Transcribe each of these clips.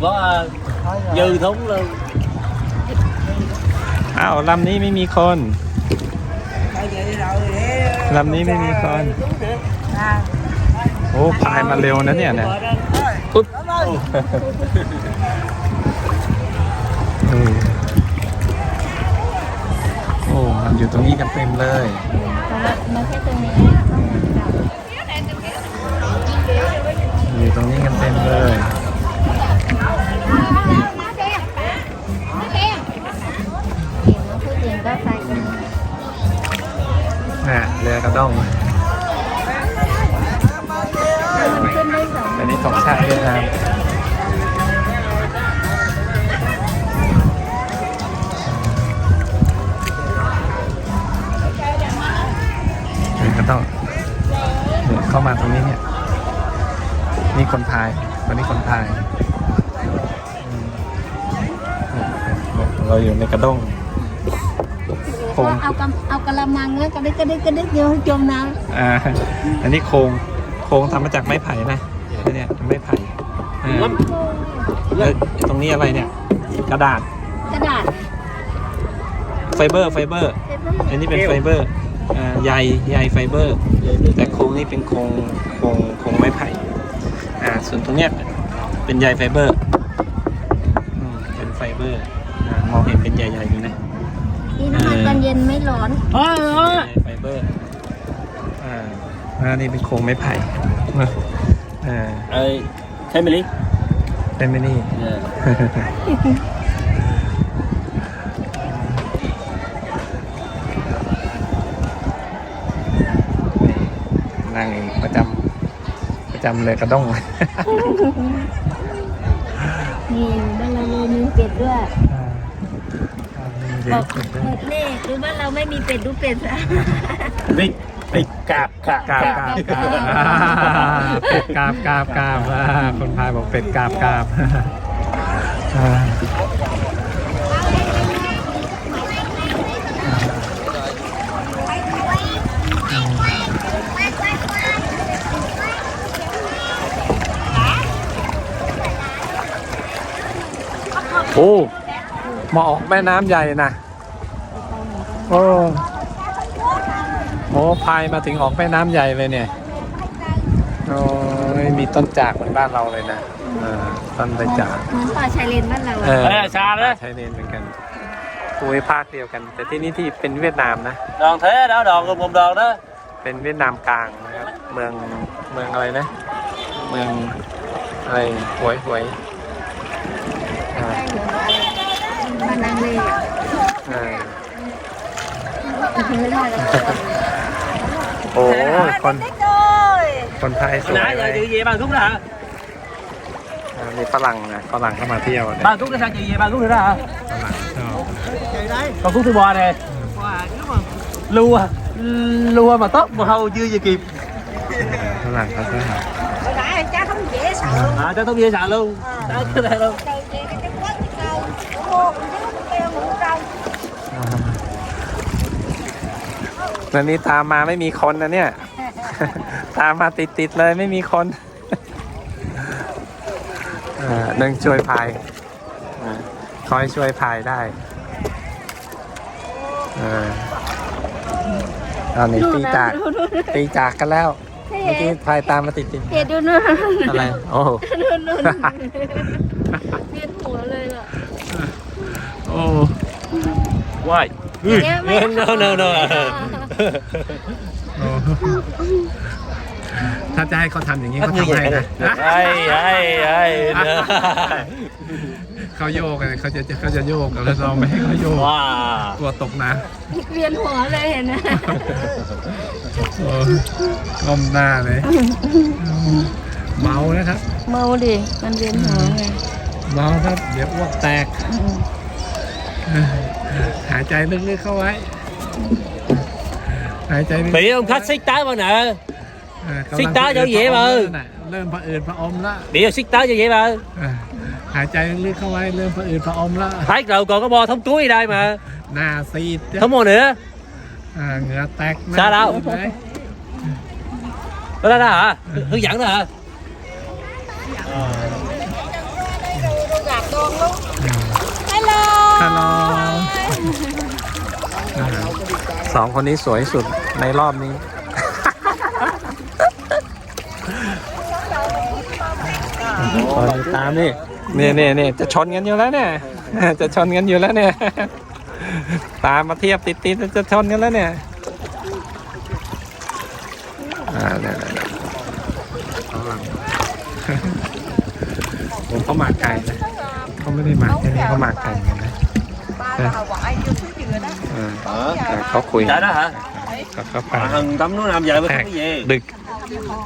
bỏ dư thúng luôn อ้าวลำนี้ไม่มีคนลำนี้ไม่มีคนโอ้พายมาเร็วนะเนี่ยนะปุ๊บอืมโอ้มันอยู่ตรงนี้กันเต็มเลยมาแค่ตรงนี้อยู่ตรงนี้กันเต็มเลย นะเรือกระด้งมันนี้สองอันนี้ของชาติเวียดนามเรือกระด้งเข้ามาตรงนี้เนี่ย นี่คนพายวันนี้คนพาย เราอยู่ในกระด้ง โคงเอากำเอากระมังแล้วกระดิกกระดิกกระดิกเดี๋ยวจมน้อ่าอันนี้โครงโครงทำมาจากไม้ไผ่นะเนี่ยไม้ไผ่อ่า lắm แล้วตรงนี้อะไรเนี่ย กระดาษำกระดาษไฟเบอร์ไฟเบอร์เทปนั้นอันนี้เป็นไฟเบอร์อ่าใยใยไฟเบอร์ แต่โครงนี้เป็นโครงโครงโครงไม้ไผ่อ่าส่วนตรงเนี้ยเป็นใยไฟเบอร์อืมเป็นไฟเบอร์อ่ามองเห็นเป็นใหญ่ๆอยู่นะ นี่น้ำมันตอนเย็นไม่ร้อน Ôi, ใย ôi. ไฟเบอร์ อ่าอันนี้เป็นโครงไม้ไผ่อ่า Ê, family เป็นไหมนี่ yeah. นางเองประจำประจำเลยกระด้งนี่บ้านเราเลยมีเป็ดด้วยเดี๋ย บวอกนี่หรือบ้านเราไม่มีเป็ดดูเป็ดอะ Vịt, vịt cạp, cạp, กราบกราบกราบอ่าเป็ดกราบกราบกราบอ่าคนพายบอกเป็ดกราบกราบอ่าโอ้ มาออกแม่น้ำใหญ่นะโอ้โอ้พายมาถึงออกแม่น้ำใหญ่เลยเนี่ยโอ้ยมีต้นจากเหมือนบ้านเราเลยนะเออต้นใบจากเหมือนป่าชายเลนบ้านเราเออะอเออชาเลย ใช้เลนเหมือนกันภูมิภาคเดียวกัน แต่ที่นี่ที่เป็นเวียดนามนะ Đòn thế đó, đòn gồm gồm đòn đó เป็นเวียดนามกลางนะครับ เมืองเมืองอะไรนะ เมืองอะไรหวยหวยอ่า บ้านนางเลยอะอ่าไม่ได้แล้วโอ้ยคนคนไทยส Hồi วย nãy เล giờ ย chị về bằng thuốc đó hả? อ่ามีฝรั่งนะฝรั่งเข้ามาเที่ยวเนี่ย Bằng thuốc đó sao chị về bằng thuốc nữa đó hả? ฝรั่งชอบ Còn thuốc thứ bò nè Lua, lua mà tóc mà hầu chưa về kịp ฝรั่งเขาก็หา Hồi nãy cha không dễ sợ À, cho tóc dê xạ luôn Đó, cái này luôn Từ chị cái chân quất cái câu Mua cũng chứ không kêu mua đâu แล้วนี่ตามมาไม่มีคนนะเนี่ย ตามมาติดติดๆเลยไม่มีคนเอ่อนึ่งช่วยพายอ่าคอยช่วยพายได้เออตอนนี้ตีจากตีจากกันแล้ว เมื่อกี้พายตามมาติดติดเห็ดดูนู่นๆอะไร โอ้โหนู่นนู่นเวียนหัวเลยอะโอ้ Why? อย่างเงี้ยไม่ No, no, no โอ้ถ้าจะให้เขาทำอย่างนี้ Hết เขา như ทำให้ vậy นะ nè Ai, ai, ai nè. เขาโยกเลยเขาจะเขาจะโยกแล้วเราไม่ให้เขาโยก Wow กลัวตกน้เวียนหัวเลยเห็นไหมำโอ้ก้มหน้าเลย เมานะครับ เมาดิ มันเวียนหัวไงเมาครับ เดี๋ยวอ้วกแตก หายใจลึกๆเข้าไว้หายใจลึก Bị ông khách xích tái bao nè เออกำลังซิกตาเดี๋ยวเหยียบเอาเริ่มผะอืดผะอมละ Bị ông xích tái cho vậy mà เออหายใจลึกๆเข้าไว้เริ่มผะอืดผะอมละ Thấy rồi còn có bo thống túi ở đây mà หน้าซีด Thống bo nữa อ่าเหงื่อแตกหน้ sao đâu ซีดเลย Đó đó đó hả? Hướng dẫn đó hả? luôn hello ฮัลโหลอ่า สองคนนี้สวยสุดในรอบนี้ ตอนนี้ตามนี่นี่นี่นี่จะชนกันอยู่แล้วเนี่ย จะชนกันอยู่แล้วเนี่ย ตามมาเทียบติดติดๆจะชนกันแล้วเนี่ยอ่าเนี่ยเนี่ยเนี่ยข้างหลังผมเขามาไกลนะเขาไม่ได้มาแค่นี้เขามาไกลกันนะ เขาคุย khuyên Chạy đó hả? Có, có phải. À, thằng Tấm nó làm vậy với khách cái gì? Đực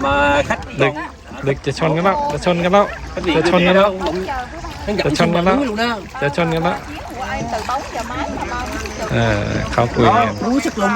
Mà khách จะชนกันแล้วจะชนกันแล้วจะชนกันแล้ว จะชนกันแล้วจะชนกันแล้วเออเขาคุยรู้จักลม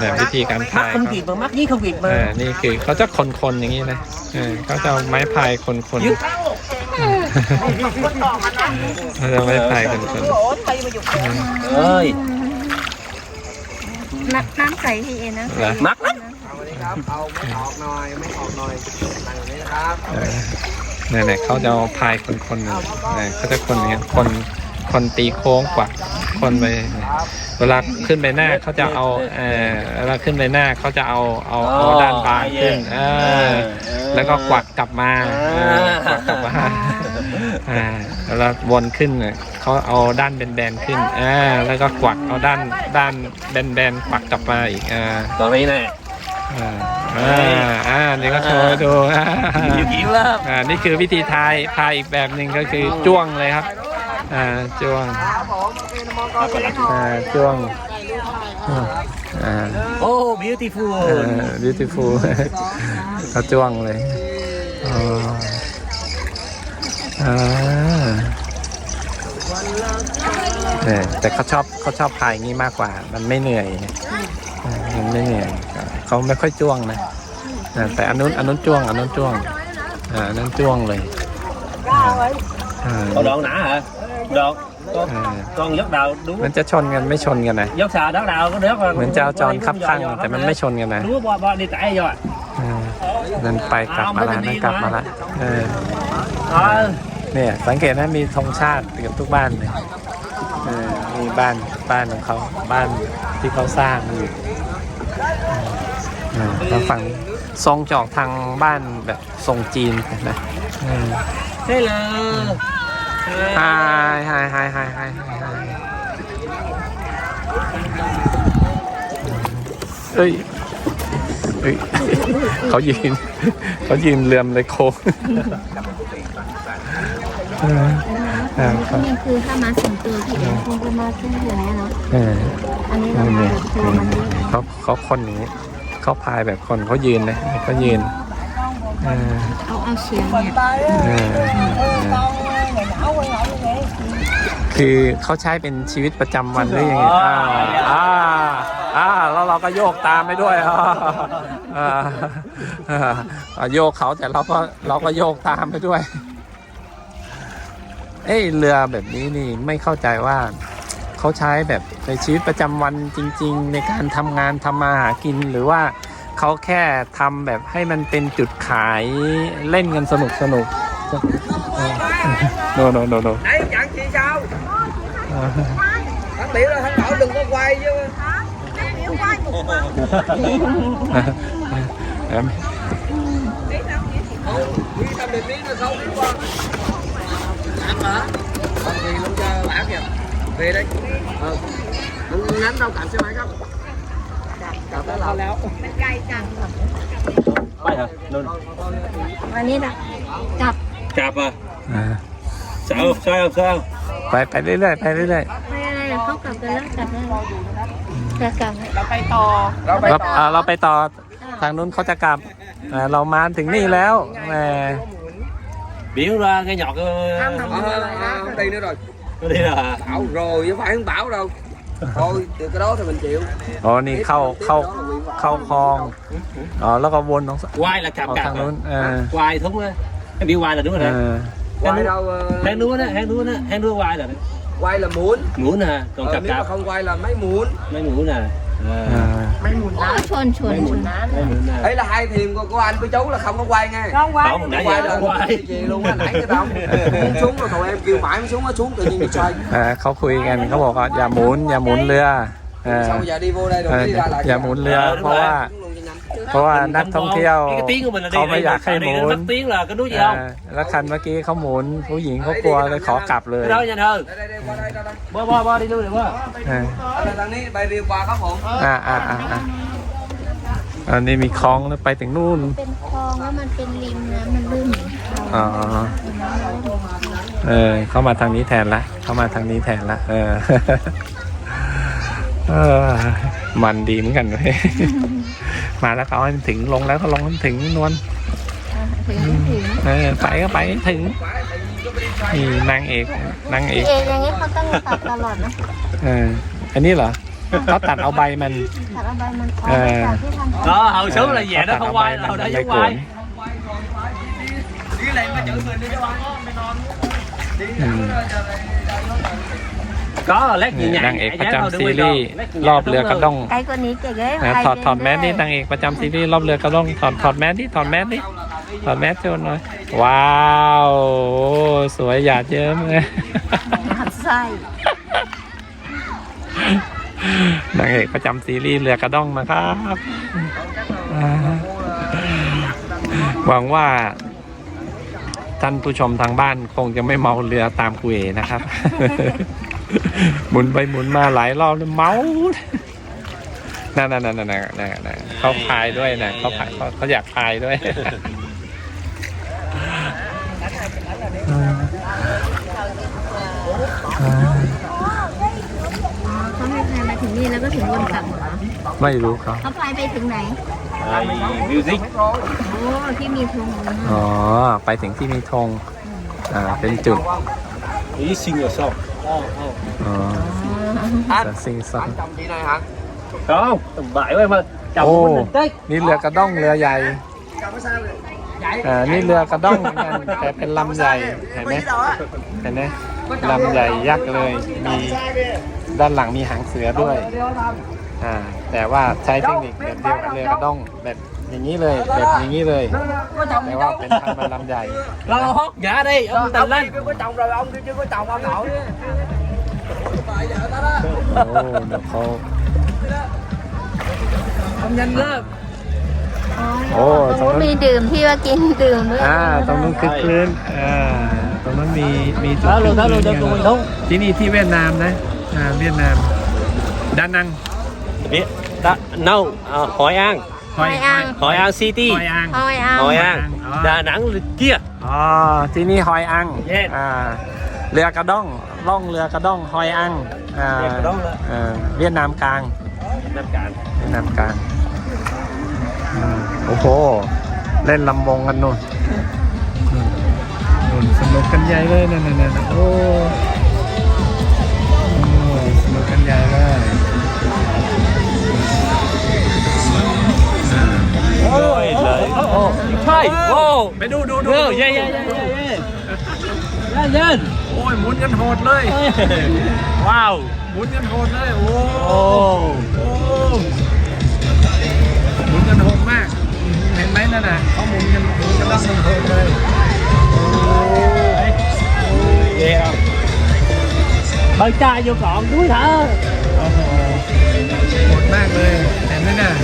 แบบวิธีการพายปักขาบีบมามักนี่เขาบีบมานี่คือเขาจะคนๆอย่างนี้นะเขาจะไม้พายคนๆ Dứt. เขาจะเอาไม้พายคน ổn đi mà dục ơi น้ำน้ำใสพี่เอนะๆเหรอ mắt lắm เออเนี่ยเนี่ยเขาจะเอาพายคนๆหนึ่งเออเขาจะคนอย่างเงี้ยคนคนตีโค้งกวักคนไปเวลาขึ้นไปหน้าเขาจะเอาเออเวลาขึ้นไปหน้าเขาจะเอาเอาเอาด้านบางขึ้นเออแล้วก็กวักกลับมาเออกวักกลับมา อ่าแล้ววนขึ้นเนี่ยเขาเอาด้านแบนๆขึ้นอ่าแล้วก็กวักเอาด้านด้านแบนๆกวักกลับมาอีกอ่า còn đây nè อ่าอ่าอ่านี่ก็โชว์ให้ดูอ่า nhiều chuyện lắm อ่านี่คือวิธีทายทายอีกแบบหนึ่งก็คือจ้วงเลยครับอ่าจ้วงอ่าจ้วงอ่า oh beautiful เออ beautiful เขาจ้วงเลยอ๋อ อ่าเนี่ยแต่เขาชอบเขาชอบพายอย่างนี้มากกว่า มันไม่เหนื่อยเออมันไม่เหนื่อยเขาไม่ค่อยจ้วงนะเออแต่อันนู้นอันนู้นจ้วงอันนู้นจ้วงอ่าอันนั้นจ้วงเลยอ่า còn đoạn nã hả đoạn con อ่า con dốc đầu đúng มันจะชนกันไม่ชนกันนะ dốc xà đó đầu có đớt เหมือนจะเอาจรคับข้างแต่มันไม่ชนกันนะ đúng bo bo đi cãi vô à เออนั่นไปกลับมาละนั่นกลับมาละเออ ờ เนี่ยสังเกตนะมีธงชาติเกือบทุกบ้านเลยเออมีบ้านบ้านของเขาบ้านที่เขาสร้างอยู่เออแล้วฝั่งทรงจะออกทางบ้านแบบทรงจีนนะเออ thế là ฮายฮายฮายฮายฮายฮายเอ้ยเอ้ยเขายืนเขายืนเรือมเลยโค้ง เออเออครับนี่คือถ้ามาสิงตัวพี่เอคงจะมาขึ้นอย่างนี้เนาะเอออันนี้เรานี่มาเนี่ยแบบตัวมันด้วยเขาเขาคนอย่างนี้เขาพายแบบคนเขายืนเลยเขายืนเออเอาเอาเสียงเนี่ย เออ con ngày nhỏ quay lại như vậy คือเขาใช้เป็นชีวิตประจำวันหรือยังไงอ่าอ่าอ่าแล้วเราก็โยกตามไปด้วยอ่าอ่าอ่าโยกเขาแต่เราก็เราก็โยกตามไปด้วย เอ้ยเรือแบบนี้นี่ไม่เข้าใจว่าเขาใช้แบบในชีวิตประจำวันจริง ๆ ในการทำงานทำมาหากินหรือว่าเขาแค่ทำแบบให้มันเป็นจุดขายเล่นกันสนุกสนุกโนโนโนโน Nãy dặn chị sao? Thằng Liễu là thằng Bảo đừng có quay chứ biểu quay một lần em Quy tâm định lý nó xấu đi qua Bạn hả? Còn gì luôn cho bạn kìa Về đây Ờ Anh nhánh đâu cạnh xe máy không? Cặp đó là léo bên cây cằn bay hả Lên. อันนี้นะกลับ cạp à อ่า sao không sao không sao không ไปไปเรื่อยๆไปเรื่อยไม่อะไรเดี๋ยวเขากลับกันแล้วกลับแล้วจะกลับเราไปต่อๆเราอ่าเราไปต่อทางนู้นเขาจะกลับอ่าเรามาถึงนี่แล้วแหม biểu ra cái nhọt Ờ, không đi nữa rồi nó đi là Bảo rồi chứ phải không Bảo đâu Thôi từ cái đó thì mình chịu อ๋อนี่เข้าเข้าเข้าคลองอ๋อแล้วก็วนของ quay là cạp ออก cạp ทางนู้น à. เออ quay thúng á cái biểu quay là đúng rồi เอ đấy อ Quay đâu ờ, hang núa đó hang núa đó hang núa quay là đấy Quay là muốn muốn nè còn ờ, cạp Nếu mà cạp không quay là mấy muốn mấy muốn nè อ่า โอ้ ชนชนชน ấy là hai thuyền của, của anh với chú là không có quay nghe Không quay. Không, nãy quay giờ được không quay. gì luôn á nãy cái đâu muốn xuống rồi tụi em kêu mãi mới xuống nó xuống tự nhiên bị xoay อ่าเขาคุยกันเขาบอกว่าอย่าหมุนอย่าหมุนเรือเออ sau giờ đi vô đây rồi Ờ, đi ra lại dạ, muốn lừa, Ờ, đúng có rồi. à. Xuống luôn cho nhanh. เพราะว่านักท่องเที่ยว cái tiếng của mình là đi เขาไม่อยากให้หมุน mất tiếng là cái nút gì อ่า không แล้วคันเมื่อกี้เขาหมุนผู้หญิงเขากลัวเลยขอกลับเลย cái đó nhanh hơn đây đây đây qua đây ra đây bo bo bo đi luôn được không อ่า ở đây thằng ní bay đi qua khắp hồn อ่าอ่าอ่าอ่าอันนี้มีคลองแล้วไปถึงนู่น เป็นคลองแล้วมันเป็นริมน้ำมันลื่นอ๋อ เออ เข้ามาทางนี้แทนละ เข้ามาทางนี้แทนละ เออ เออมันดีเหมือนกันเว้ยมาแล้วเขาให้ถึงลงแล้วก็ลงให้ถึงนวลถึงถึงเออไปก็ไปให้ถึงนี่นางเอกนางเอพี่ก เออย่างเงี้ยเขาต้องตัดตลอดนะเออ อันนี้เหรอเขาตัดเอาใบมัน ตัดเอาใบมันออกเออจากที่ทำ đó hồi xuống là về nó không quay Họ hồi ตั đó ดเอาใบ giống มัน quay đi lên mà chữ mình đi cho ăn mày non อืม có lát นี่ gì nhảy นางเอก nhảy ประ dáng thôi, จำ đừng ซี quay รีส์ tròn. Lát gì รอบ nhảy เรือ đúng กระ rồi. ด้งไกลกว่านี้เก๋เลยนะไปถอดถอดแมเดิสนดิได้นางเอกประจำซีรีส์รอบเรือกระด้งถอดถอดแมสดิถอดแมสดิถอดแมสโชว์หน่อยว้าวโอ้สวยหยาดเยิ้มเลยหัดไส้นางเอกประจำซีรีส์เรือกระด้งนะครับอ่าหวังว่าท่านผู้ชมทางบ้านคงจะไม่เมาเรือตามคุยนะครับ หมุนไปหมุนมาหลายรอบเลยเมานั่นนั่นนั่นนั่นนั่นนั่นเขาพายด้วยนะเขาพายเขาเขาอยากพายด้วยเขาให้พายมาถึงนี่แล้วก็ถึงวนกลับเหรอไม่รู้เขาเขาพายไปถึงไหน Rồi, music โอ้ที่มีธงนะอ๋อไปถึงที่มีธงอ่าเป็นจุด ý xin rồi sao อ๋อ anh จะซิงซอง anh chồng chị này hả không tầm bậy quá em ơi chồng Ồ. của mình tích นี่เรือกระด้งเรือใหญ่ chồng nó sao vậy อ่านี่เรือกระด้งเหมือนกันแต่เป็นลำใหญ่เห็นไหม biết đâu á เห็นไหมลำใหญ่ยักษ์เลย มีด้านหลังมีหางเสือด้วยอ่าแต่ว่าใช้เทคนิคแบบเดียวกับเรือกระด้งแบบ อย่างนี้เลยแบบอย่างนี้เลย có chồng แต่ gì ว่า đâu เป็นทำเป็นลำใหญ่ lo hót giả đi ông ông tình lên kêu có chồng rồi ông kêu chưa có chồng ông nội โอ้เดี๋ยวเขา ông nhanh lên โอ้ตรงนั้นมีดื่มที่ว่ากินดื่มด้วยอ่าตรงนู้นคือพื้นอ่าตรงนั้นมีมีจุด đó luôn đó luôn cho ขึ้น tụi พื้ mình น thú ที่นี่ที่เวียดนามนะอ่าเวียดนามดานัง biết đó no à, hội an หอยอัง hội an city หอยอังเอาไว้เอา hội an Ờ. đà nẵng là kia อ๋อที่นี่หอยอัง Yes อ่าเรือกระด้งล่องเรือกระด้งหอยอังอ่าเรือกระด้งเหรอ เออเวียดนามกลาง nam cạn เวียดนามกลางอืมโอ้โหเล่นลำวงกันนู่นนู่นสนุกกันใหญ่เลยนั่นนั่นนั่นโอ้โอ้สนุกกันใหญ่เลย ôi lời ô thôi ô ไปดูดูดู Go, yeah, yeah, yeah, yeah, yeah. Lên, lên. โอ้ยหมุนกันโหดเลย Wow. หมุนกันโหดเลย โอ้ Ồ. โอ้หมุนกันโหดมาก เห็นไหมนั่นน่ะเขาหมุนกันหมุนกันแล้วมันโหดเลย Ghê không? Bơi trai vô còn đuối thở. โอ้โหโหดมากเลยเห็นไหมน่ะฮะ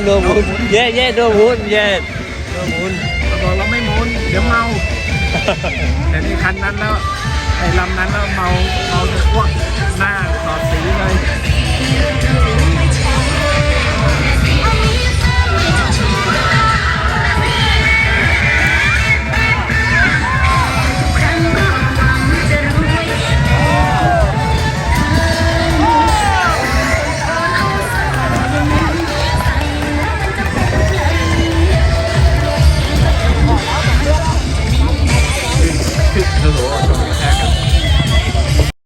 นโดนมุนเย่เย่โดนมุนเย่โดนมุนเราบอกเราไม่มุนเดี๋ยวเมาแต่ในี่คันนั้นแล้วไอ้ลำนั้นแล้วเมาเมาจะอ้วกหน้าตอดสีเลย